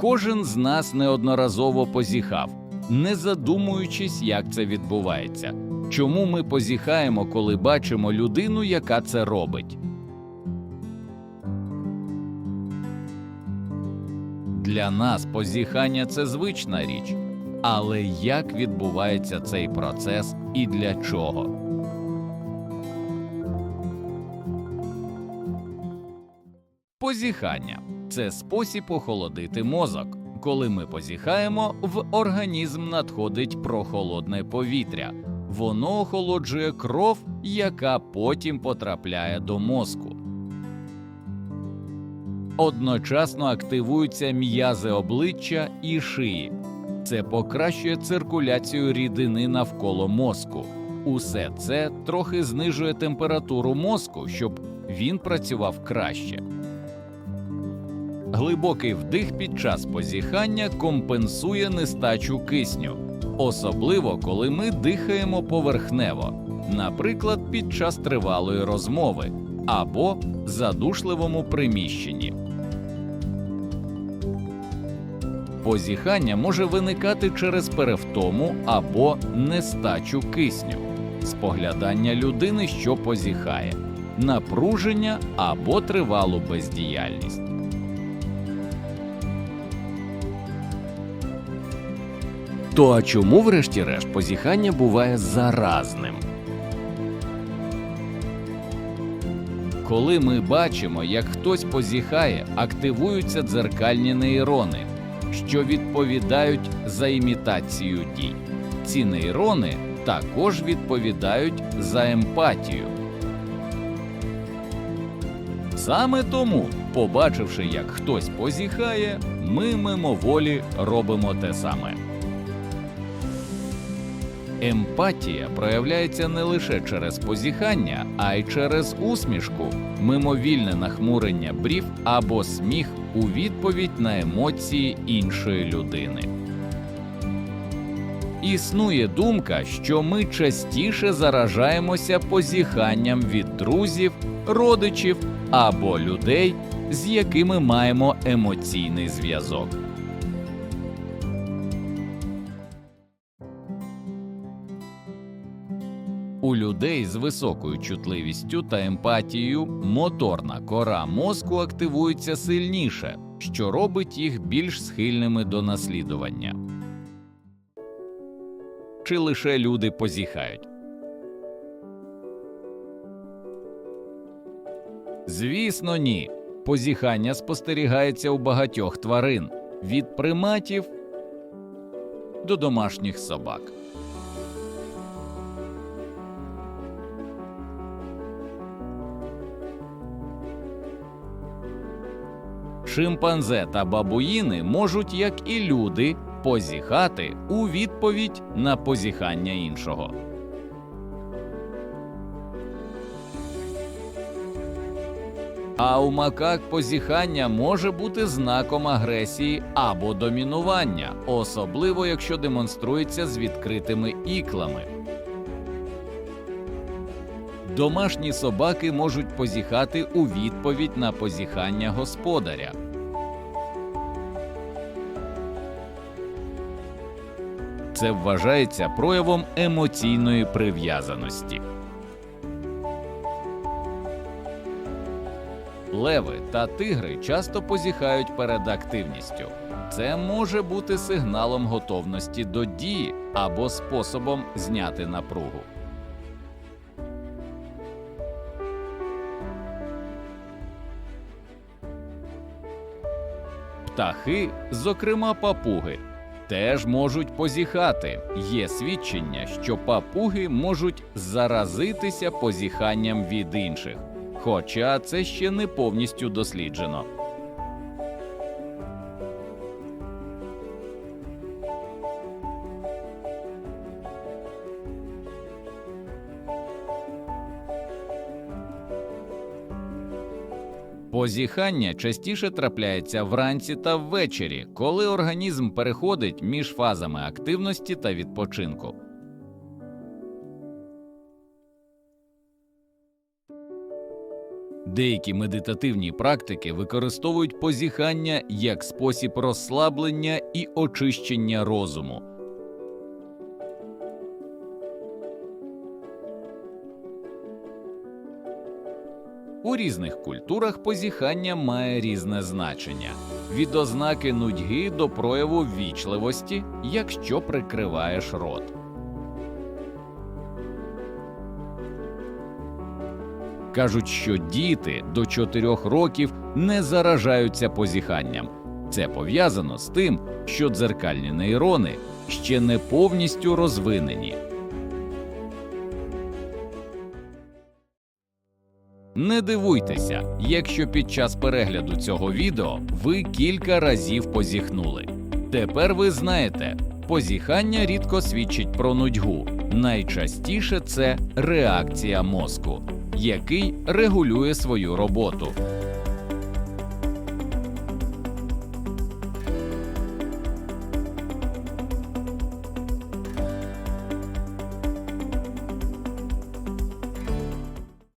Кожен з нас неодноразово позіхав, не задумуючись, як це відбувається. Чому ми позіхаємо, коли бачимо людину, яка це робить? Для нас позіхання це звична річ. Але як відбувається цей процес і для чого? Позіхання це спосіб охолодити мозок. Коли ми позіхаємо, в організм надходить прохолодне повітря. Воно охолоджує кров, яка потім потрапляє до мозку. Одночасно активуються м'язи обличчя і шиї. Це покращує циркуляцію рідини навколо мозку. Усе це трохи знижує температуру мозку, щоб він працював краще. Глибокий вдих під час позіхання компенсує нестачу кисню, особливо коли ми дихаємо поверхнево, наприклад, під час тривалої розмови або задушливому приміщенні. Позіхання може виникати через перевтому або нестачу кисню, споглядання людини, що позіхає, напруження або тривалу бездіяльність. То а чому, врешті-решт, позіхання буває заразним? Коли ми бачимо, як хтось позіхає, активуються дзеркальні нейрони, що відповідають за імітацію дій. Ці нейрони також відповідають за емпатію. Саме тому, побачивши, як хтось позіхає, ми мимоволі робимо те саме. Емпатія проявляється не лише через позіхання, а й через усмішку, мимовільне нахмурення брів або сміх у відповідь на емоції іншої людини. Існує думка, що ми частіше заражаємося позіханням від друзів, родичів або людей, з якими маємо емоційний зв'язок. Людей з високою чутливістю та емпатією моторна кора мозку активується сильніше, що робить їх більш схильними до наслідування. Чи лише люди позіхають? Звісно, ні. Позіхання спостерігається у багатьох тварин від приматів до домашніх собак. Шимпанзе та бабуїни можуть, як і люди, позіхати у відповідь на позіхання іншого. А у макак позіхання може бути знаком агресії або домінування, особливо якщо демонструється з відкритими іклами. Домашні собаки можуть позіхати у відповідь на позіхання господаря. Це вважається проявом емоційної прив'язаності. Леви та тигри часто позіхають перед активністю. Це може бути сигналом готовності до дії або способом зняти напругу. Птахи, зокрема папуги, теж можуть позіхати. Є свідчення, що папуги можуть заразитися позіханням від інших, хоча це ще не повністю досліджено. Позіхання частіше трапляється вранці та ввечері, коли організм переходить між фазами активності та відпочинку. Деякі медитативні практики використовують позіхання як спосіб розслаблення і очищення розуму. У різних культурах позіхання має різне значення від ознаки нудьги до прояву ввічливості, якщо прикриваєш рот. Кажуть, що діти до 4 років не заражаються позіханням. Це пов'язано з тим, що дзеркальні нейрони ще не повністю розвинені. Не дивуйтеся, якщо під час перегляду цього відео ви кілька разів позіхнули. Тепер ви знаєте, позіхання рідко свідчить про нудьгу. Найчастіше це реакція мозку, який регулює свою роботу.